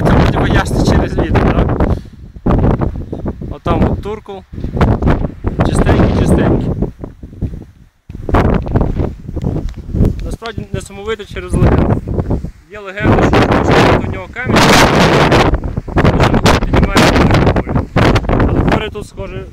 робити, будемо ясно через відео. так? Отам от турку. Чистенький, чистенький. Насправді не самовито через легену. Є легенда, що можна до нього камінь, піднімає полі. Але хворі тут схоже.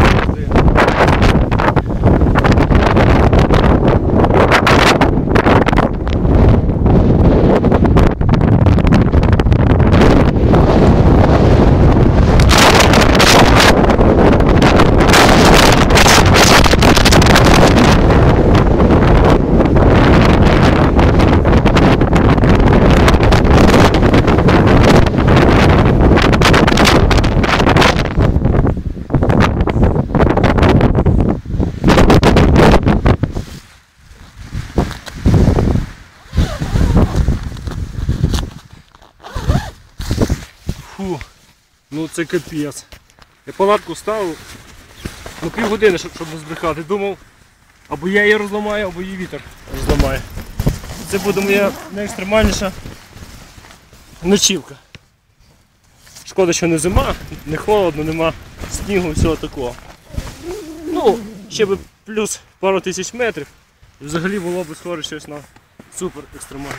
Фу, ну це капець. Я палатку ставив ну півгодини, щоб, щоб не збрехати. Думав, або я її розламаю, або її вітер розламає. Це буде моя найекстремальніша ночівка. Шкода, що не зима, не холодно, нема снігу і всього такого. Ну, ще би плюс пару тисяч метрів. І взагалі було б схоже щось на супер екстремальне.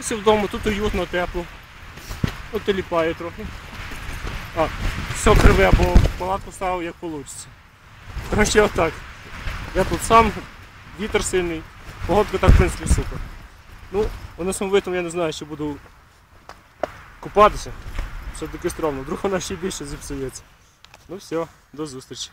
Ось і вдома, тут уютно, тепло. Ну, теліпає трохи. А, все криве, бо палатку ставив як вийде. Коротше, отак. Я тут сам, вітер сильний, погодка так в принципі супер. Ну, у несамовитому я не знаю, чи буду купатися. Все таки стрьомно. Вдруг вона ще більше зіпсується. Ну все, до зустрічі.